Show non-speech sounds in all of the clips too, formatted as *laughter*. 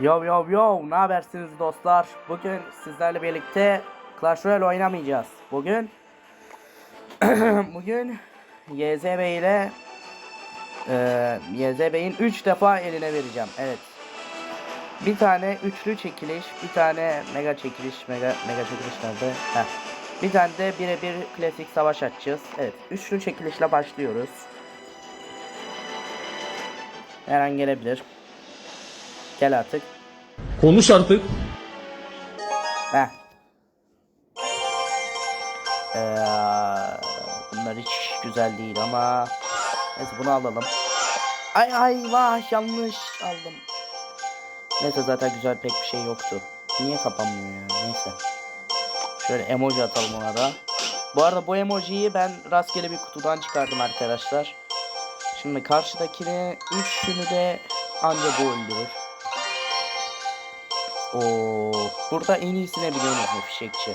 Yo yo yo ne habersiniz dostlar? Bugün sizlerle birlikte Clash Royale oynamayacağız. Bugün *clears throat* bugün YZ Bey ile e, YZ Bey'in 3 defa eline vereceğim. Evet. Bir tane üçlü çekiliş, bir tane mega çekiliş, mega mega çekiliş nerede? Heh. Bir tane de birebir klasik savaş açacağız. Evet, üçlü çekilişle başlıyoruz. Her an gelebilir. Gel artık. Konuş artık. Heh. Ee, bunlar hiç güzel değil ama neyse bunu alalım. Ay ay vah yanlış aldım. Neyse zaten güzel pek bir şey yoktu. Niye kapanmıyor ya neyse. Şöyle emoji atalım ona da. Bu arada bu emojiyi ben rastgele bir kutudan çıkardım arkadaşlar. Şimdi karşıdakini üçünü de anca bu öldürür. Oo, burada en iyisini biliyor musun fişekçi?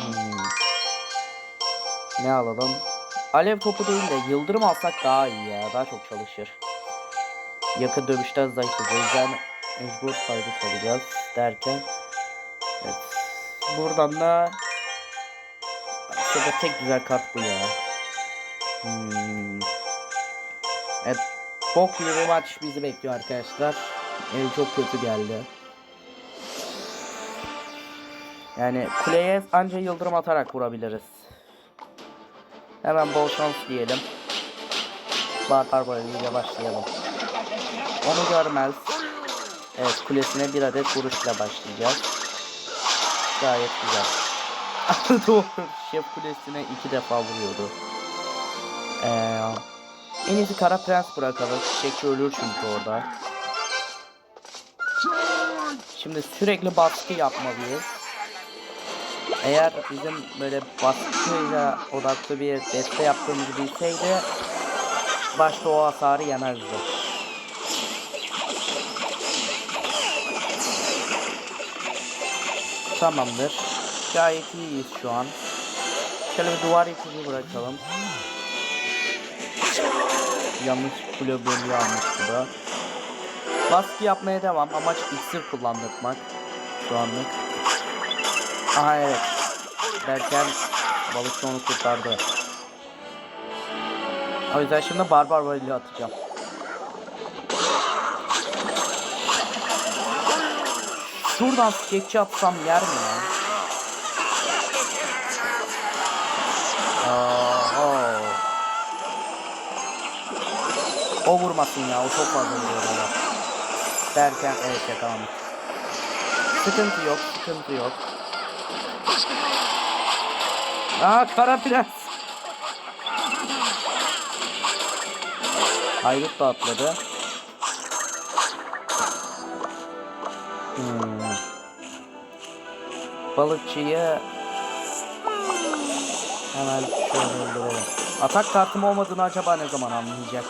Hmm. Ne alalım? Alev topu değil de yıldırım alsak daha iyi ya. Daha çok çalışır. Yakın dövüşten zayıfız. O yüzden mecbur kaydı kalacağız derken. Evet. Buradan da aslında tek güzel kart bu ya. Hmm. Evet. Bok bir maç bizi bekliyor arkadaşlar. Ev çok kötü geldi. Yani kuleye anca yıldırım atarak vurabiliriz. Hemen bol şans diyelim. Barbar ile başlayalım. Onu görmez. Evet kulesine bir adet vuruşla başlayacağız. Gayet güzel. *laughs* Doğru. Şef kulesine iki defa vuruyordu. Ee, en iyisi kara prens bırakalım. Çiçekçi ölür çünkü orada. Şimdi sürekli baskı yapmalıyız. Eğer bizim böyle baskıyla odaklı bir deste yaptığımızı bilseydi başta o hasarı yemezdi. Tamamdır. Gayet iyiyiz şu an. Şöyle bir duvar yıkıcı bırakalım. Yanlış kule bölüğü almış bu da. Baskı yapmaya devam. Amaç iksir kullandırmak. Şu anlık. Aha evet. Derken balıkçı onu kurtardı. O yüzden şimdi barbar valili atacağım. Şuradan sketçi atsam yer mi ya? O vurmasın ya o çok fazla vuruyor. Derken evet yakalamış. Sıkıntı yok sıkıntı yok. Aa kara prens. Haydut da atladı. Hmm. Balıkçıyı hemen şöyle öldürelim. Atak kartım olmadığını acaba ne zaman anlayacak?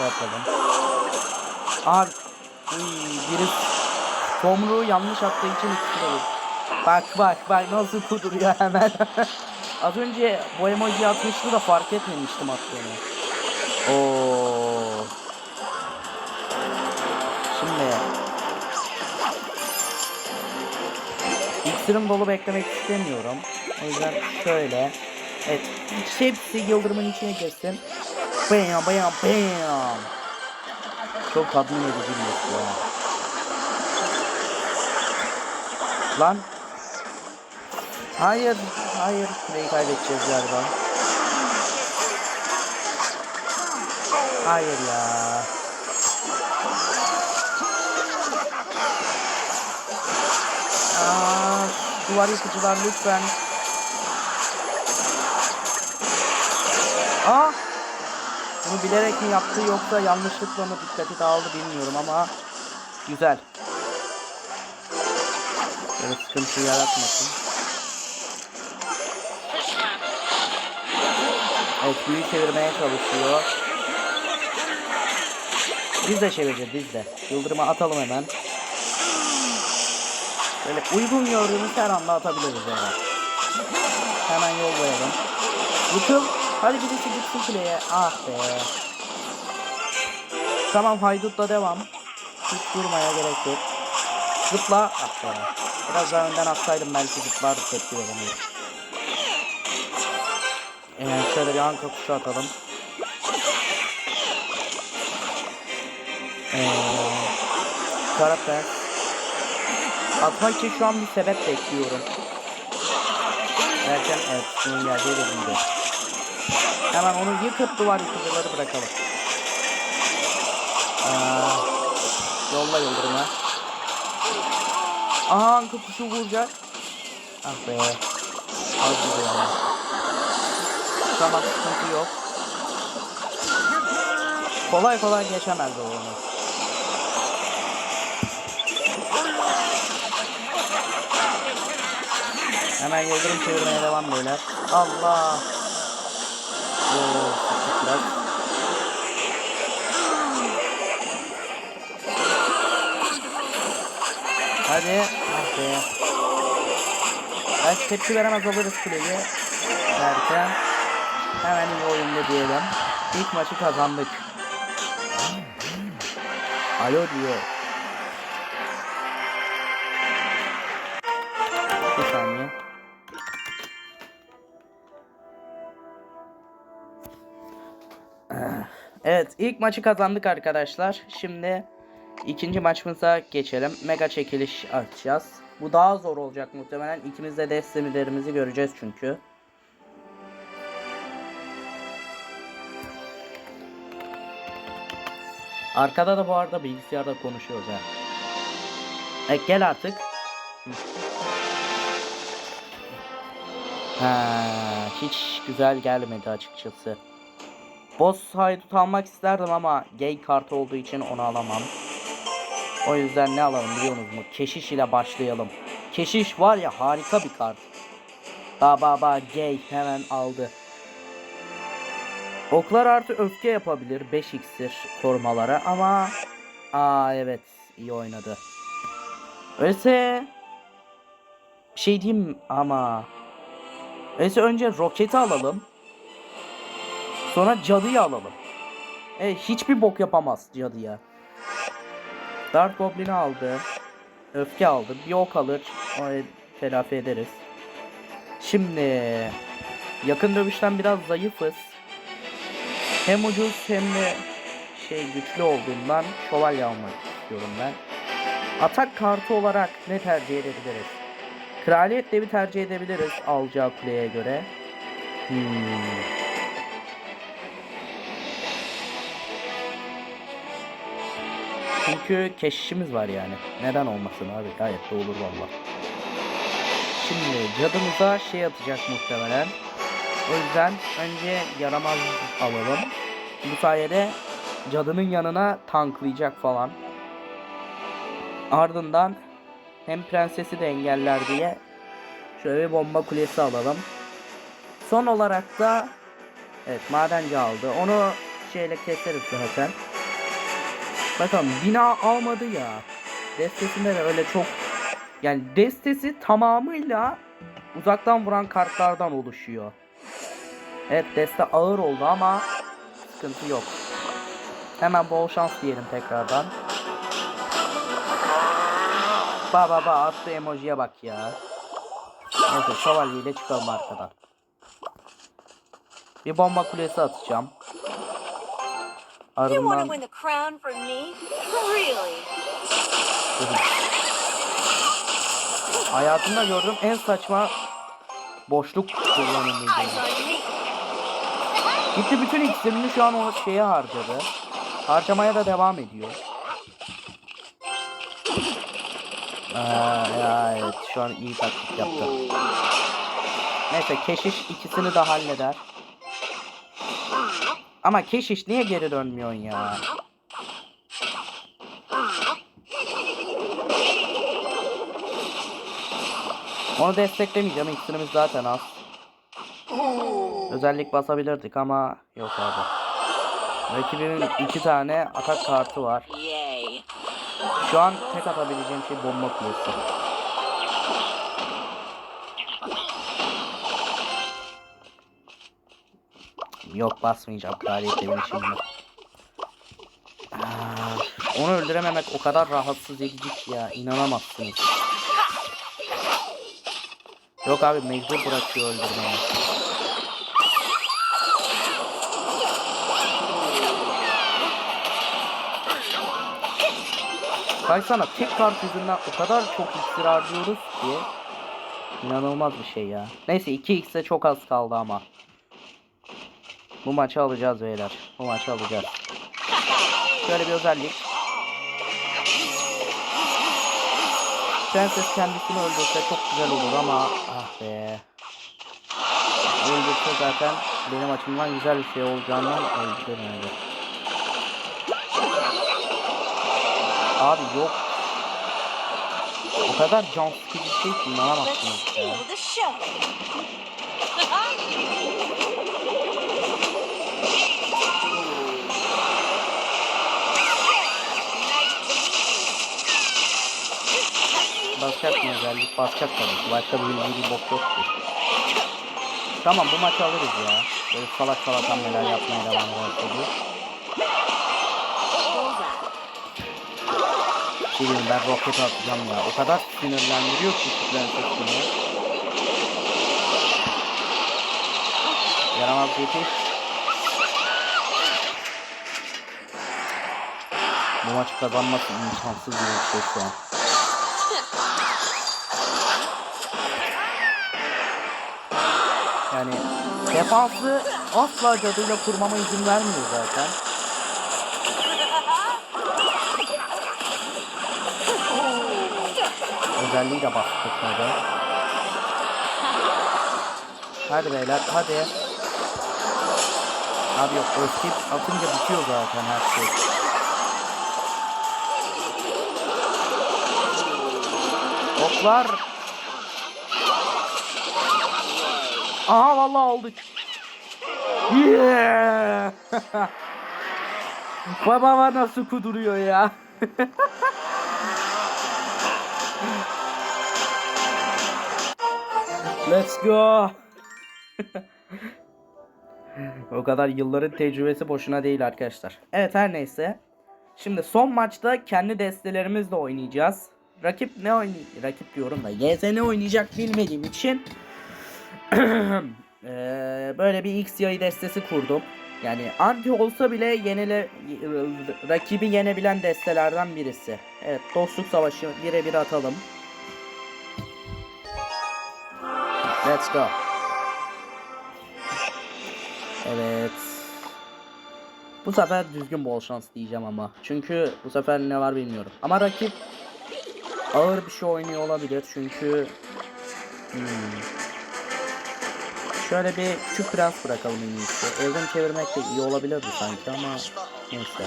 Şey yapalım. Uy, biri tomruğu yanlış attığı için vurdu. Bak bak bak nasıl kuduruyor hemen. *laughs* Az önce bu emoji atmıştı da fark etmemiştim attığını. Oo. Şimdi İksirim dolu beklemek istemiyorum. O yüzden şöyle. Evet. Hepsi yıldırımın içine girsin. Bam bam bam. Çok tatmin edici bir ya. Lan. Hayır. Hayır. Kuleyi kaybedeceğiz galiba. Hayır ya. Aa, duvar yıkıcılar lütfen. Bunu bilerek mi yaptı yoksa yanlışlıkla mı dikkati dağıldı bilmiyorum ama güzel. Böyle sıkıntı yaratmasın. Evet büyü çevirmeye çalışıyor. Biz de çevireceğiz biz de. Yıldırıma atalım hemen. Böyle uygun gördüğümüz her anda atabiliriz yani. Hemen yollayalım. Yıkıl. Hadi birisi gitsin kuleye. Ah be. Tamam haydutla devam. Hiç durmaya gerek yok. Zıpla. Ah be. Biraz daha önden atsaydım belki zıplar tepki veremiyor. Ee, şöyle bir anka kuşu atalım. Ee, karakter. Atmak için şu an bir sebep bekliyorum. Derken evet bunun geleceği de buydu. Hemen onu yıkıp duvar yıkıcıları bırakalım. Aa, yolla yıldırıma. Aha anka kuşu vuracak. Ah be. Az gibi ama. Tamam sıkıntı yok. Kolay kolay geçemez o onu. Hemen yıldırım çevirmeye devam beyler. Allah. Sıktık biraz. Hadi. Ah be. Belki tepki veremez oluruz kuleyi. Derken hemen iyi oyunda diyelim. İlk maçı kazandık. Alo diyor. Bir saniye. Evet ilk maçı kazandık arkadaşlar. Şimdi ikinci maçımıza geçelim. Mega çekiliş açacağız. Bu daha zor olacak muhtemelen. İkimiz de destemilerimizi göreceğiz çünkü. Arkada da bu arada bilgisayarda konuşuyoruz ha. Evet gel artık. Ha, hiç güzel gelmedi açıkçası. Boss haydut almak isterdim ama gay kartı olduğu için onu alamam. O yüzden ne alalım biliyor musunuz mu? Keşiş ile başlayalım. Keşiş var ya harika bir kart. Ba ba ba gay hemen aldı. Oklar artı öfke yapabilir 5 iksir korumalara ama aa evet iyi oynadı. Öyleyse bir şey diyeyim ama Öyleyse önce roketi alalım. Sonra cadıyı alalım. E hiçbir bok yapamaz cadıya. Dark Goblin'i aldı. Öfke aldı. Bir ok alır. Onu telafi ederiz. Şimdi yakın dövüşten biraz zayıfız. Hem ucuz hem de şey güçlü olduğundan şövalye almak istiyorum ben. Atak kartı olarak ne tercih edebiliriz? Kraliyet devi tercih edebiliriz alacağı kuleye göre. Hmm. Çünkü keşişimiz var yani. Neden olmasın abi? Gayet de olur valla. Şimdi cadımıza şey atacak muhtemelen. O yüzden önce yaramaz alalım. Bu sayede cadının yanına tanklayacak falan. Ardından hem prensesi de engeller diye şöyle bir bomba kulesi alalım. Son olarak da evet madenci aldı. Onu şeyle keseriz zaten. Bakalım bina almadı ya. Destesinde de öyle çok yani destesi tamamıyla uzaktan vuran kartlardan oluşuyor. Evet deste ağır oldu ama sıkıntı yok. Hemen bol şans diyelim tekrardan. Ba ba ba attı emojiye bak ya. Neyse şövalyeyle çıkalım arkadan. Bir bomba kulesi atacağım. You want to win the crown from me? Really? hayatımda gördüğüm en saçma boşluk kullanımıydı. Eyes on me. Gitti bütün iksirini şu an o şeye harcadı. Harcamaya da devam ediyor. Aa, ya evet şu an iyi taktik yaptı. Neyse keşiş ikisini de halleder. Ama keşiş niye geri dönmüyorsun ya? Onu desteklemeyeceğim. İksirimiz zaten az. Özellik basabilirdik ama yok abi. Rakibimin iki tane atak kartı var. Şu an tek atabileceğim şey bomba kulesi. Yok basmayacağım kraliyet devini şimdi. Aa, Onu öldürememek o kadar rahatsız edici ki ya. inanamazsınız. Yok abi mecbur bırakıyor öldürmeye. Baksana tek kart yüzünden o kadar çok iksir harcıyoruz ki. İnanılmaz bir şey ya. Neyse 2x'e çok az kaldı ama. Bu maçı alacağız beyler. Bu maçı alacağız. Şöyle bir özellik. Prenses kendisini öldürse çok güzel olur ama ah be. Öldürse zaten benim açımdan güzel bir şey olacağından öldüremedi. Abi yok. O kadar can sıkıcı şey ki inanamazsınız ya. *laughs* Basacak mı özellik? Tabii ki. Başka bir bir bok yok ki. Tamam bu maçı alırız ya. Böyle salak salak hamleler yapmaya devam ederse Şey diyeyim, ben roket atacağım ya. O kadar sinirlendiriyor ki şu prenses beni. Yaramaz yetiş. Bu maçı kazanması imkansız bir şey şu an. Yani defansı asla cadıyla kurmama izin vermiyor zaten. Özelliği de bastık burada. Hadi beyler hadi. Abi yok öskip atınca bitiyor zaten her şey. Oklar. Aha vallahi aldık. Yeah! *laughs* Babama nasıl kuduruyor ya? *laughs* Let's go. *laughs* o kadar yılların tecrübesi boşuna değil arkadaşlar. Evet her neyse. Şimdi son maçta kendi destelerimizle oynayacağız. Rakip ne oynayacak? Rakip diyorum da YZ ne oynayacak bilmediğim için *clears throat* Eee, böyle bir X yayı destesi kurdum. Yani anti olsa bile yenile rakibi yenebilen destelerden birisi. Evet dostluk savaşı birebir atalım. Let's go. Evet. Bu sefer düzgün bol şans diyeceğim ama. Çünkü bu sefer ne var bilmiyorum. Ama rakip ağır bir şey oynuyor olabilir. Çünkü hmm. Şöyle bir küçük prens bırakalım en iyisi. Evden çevirmek de iyi olabilirdi sanki ama neyse.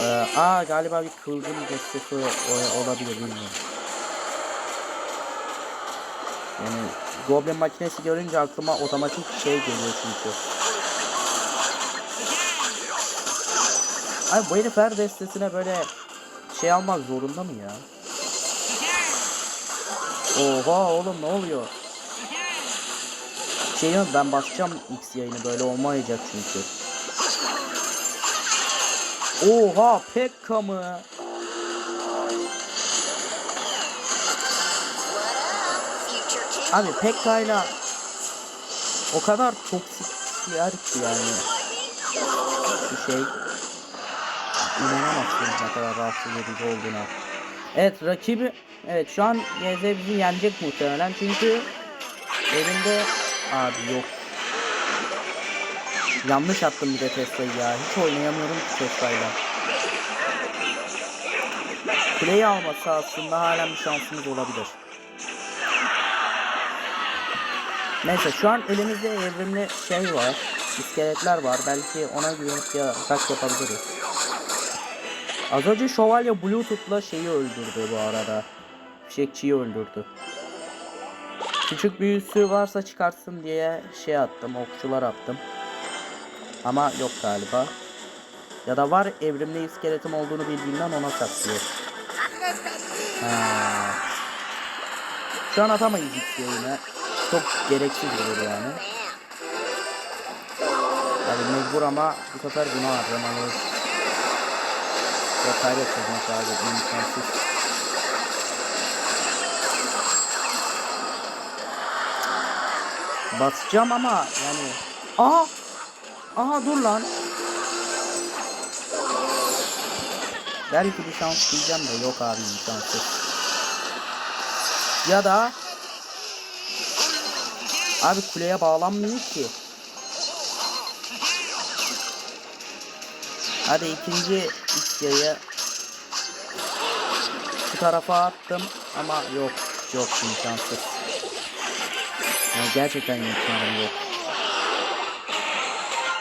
Ee, aa galiba bir kılgın destesi olabilir bilmiyorum. Yani Goblin makinesi görünce aklıma otomatik şey geliyor çünkü. Ay bu herif her destesine böyle şey almak zorunda mı ya? Oha oğlum ne oluyor? Şey ben basacağım X yayını böyle olmayacak çünkü. Oha Pekka mı? Abi Pekka'yla o kadar toksikler ki yani. Bir şey. İnanamazsınız ne kadar rahatsız edici olduğuna. Evet rakibi evet şu an YZ bizi yenecek muhtemelen çünkü elinde abi yok. Yanlış attım bir de Tesla'yı ya. Hiç oynayamıyorum ki Tesla'yla. Kuleyi alması aslında halen bir şansımız olabilir. Neyse şu an elimizde evrimli şey var. İskeletler var. Belki ona güvenip ya atak yapabiliriz. Az önce şövalye Bluetooth'la şeyi öldürdü bu arada. Fişekçiyi öldürdü. Küçük büyüsü varsa çıkartsın diye şey attım. Okçular attım. Ama yok galiba. Ya da var evrimli iskeletim olduğunu bildiğinden ona saklıyor. Şu an atamayız X yayını. Çok gereksiz olur yani. Hadi mecbur ama bu sefer bunu harcamalıyız. Yok maçı abi. imkansız. Basacağım ama yani. Aha! Aha dur lan. Belki bir şans diyeceğim de yok abi imkansız. Ya da Abi kuleye bağlanmıyor ki. Hadi ikinci iskeye şu tarafa attım ama yok yok imkansız. Yani gerçekten imkanım yok.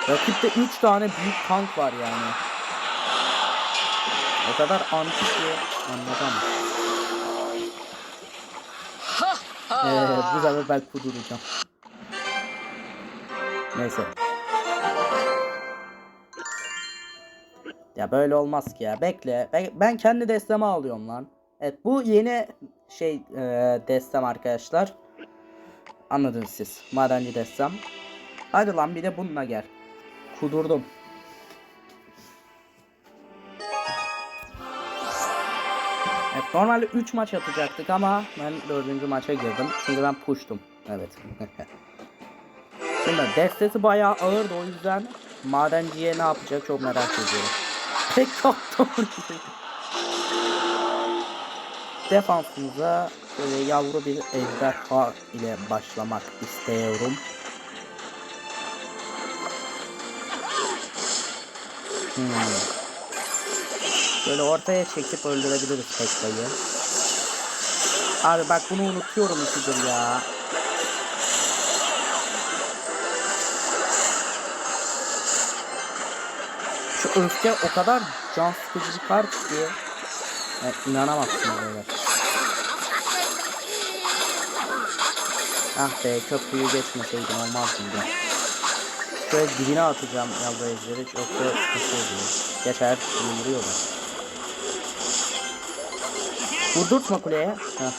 Rakipte 3 tane büyük tank var yani. O kadar antik ki anlatamam. Ee, bu sefer ben kuduracağım. Neyse. Ya böyle olmaz ki ya. Bekle. Ben, ben kendi destemi alıyorum lan. Evet bu yeni şey e, destem arkadaşlar. Anladınız siz. Madenci destem. Hadi lan bir de bununla gel. Kudurdum. Evet normalde 3 maç atacaktık ama ben 4. maça girdim. Çünkü ben push'tum. Evet. *laughs* Şimdi destesi bayağı ağırdı o yüzden madenciye ne yapacak çok merak ediyorum. Tek *laughs* kaptım. Defansımıza böyle yavru bir ejderha ile başlamak istiyorum. Hmm. Böyle ortaya çekip öldürebiliriz Tekla'yı. Abi bak bunu unutuyorum ikidir ya. Şu öfke o kadar can sıkıcı kart ki. Yani inanamazsınız böyle. Ah be köprüyü geçmeseydim olmaz mıydı? Şöyle dibine atacağım ejderi yoksa sıkıntı oluyor. Geçer vuruyorlar. Vurdurtma kuleye. Heh.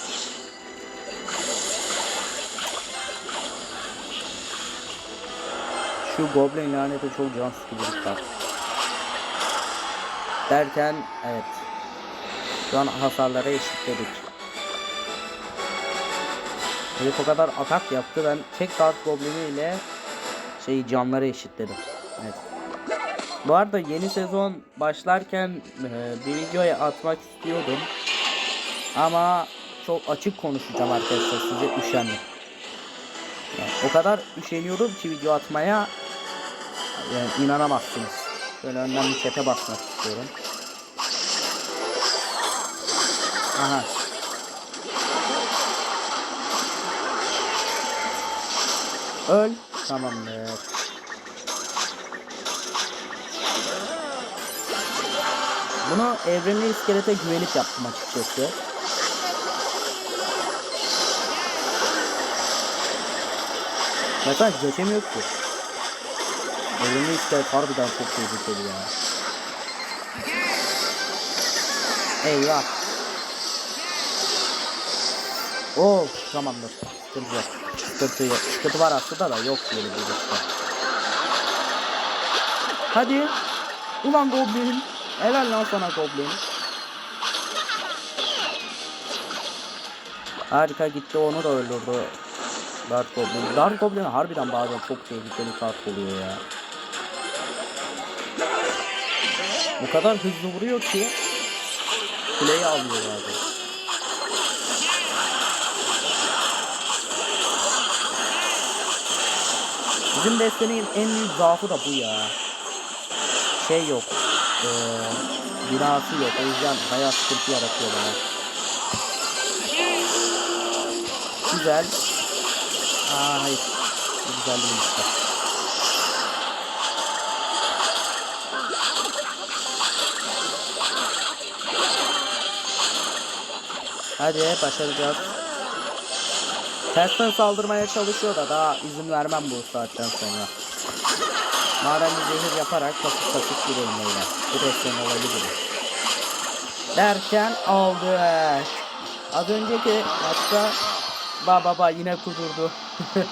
Şu goblin laneti çok can sıkıcı bir kart. Derken evet. Şu an hasarları eşitledik. Herif o kadar atak yaptı ben tek Dark Goblin'i ile şey canları eşitledim. Evet. Bu arada yeni sezon başlarken e, bir videoya atmak istiyordum. Ama çok açık konuşacağım arkadaşlar size üşendim. Yani o kadar üşeniyorum ki video atmaya yani inanamazsınız. Şöyle önden bir çete basmak istiyorum. Aha. Öl. Tamamdır. Bunu evrenli iskelete güvenip yaptım açıkçası. Mesela geçemiyor ki. Evrenli iskelet harbiden çok tehlikeli ya. Eyvah. Oh tamamdır. Sıkıntı yok. Sıkıntı yok. Sıkıntı var aslında da yok böyle bir işte. Hadi. Ulan Goblin. Helal lan sana Goblin. Harika gitti onu da öldürdü. Dark Goblin. Dark Goblin harbiden bazen çok tehlikeli kart oluyor ya. Bu kadar hızlı vuruyor ki kuleyi alıyor abi. Bizim destenin en büyük zaafı da bu ya. Şey yok. Ee, binası yok. O yüzden bayağı sıkıntı yaratıyor bana. Güzel. Aa hayır. Güzel değil işte. Hadi başaracağız. Tersten saldırmaya çalışıyor da daha izin vermem bu saatten sonra. Madenci zehir yaparak pasif pasif bir oyunuyla. Bu desteğin olayı. Derken aldık. Az önceki maçta ba baba yine kudurdu. *laughs*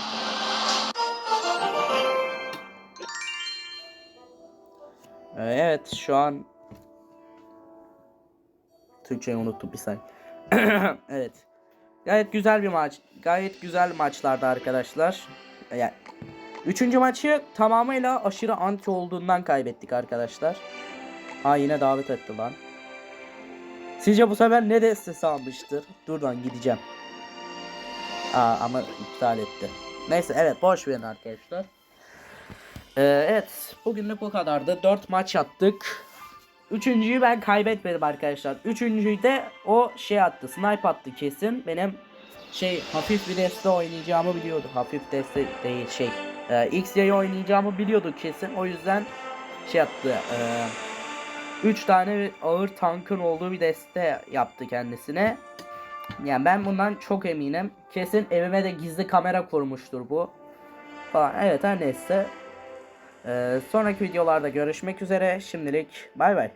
Evet şu an Türkçeyi unuttum bir saniye. *clears throat* evet. Gayet güzel bir maç. Gayet güzel maçlardı arkadaşlar. Yani üçüncü maçı tamamıyla aşırı anti olduğundan kaybettik arkadaşlar. Ha yine davet etti lan. Sizce bu sefer ne destesi almıştır? Dur lan gideceğim. Aa ama iptal etti. Neyse evet boş verin arkadaşlar. Ee, evet bugünlük bu kadardı. 4 maç attık. Üçüncüyü ben kaybetmedim arkadaşlar. Üçüncüyü de o şey attı. Snipe attı kesin. Benim şey hafif bir deste oynayacağımı biliyordu. Hafif deste değil şey. E, XY'yi oynayacağımı biliyordu kesin. O yüzden şey yaptı. 3 tane ağır tankın olduğu bir deste yaptı kendisine. Yani ben bundan çok eminim. Kesin evime de gizli kamera kurmuştur bu. Falan. Evet her neyse. Ee, sonraki videolarda görüşmek üzere. Şimdilik bay bay.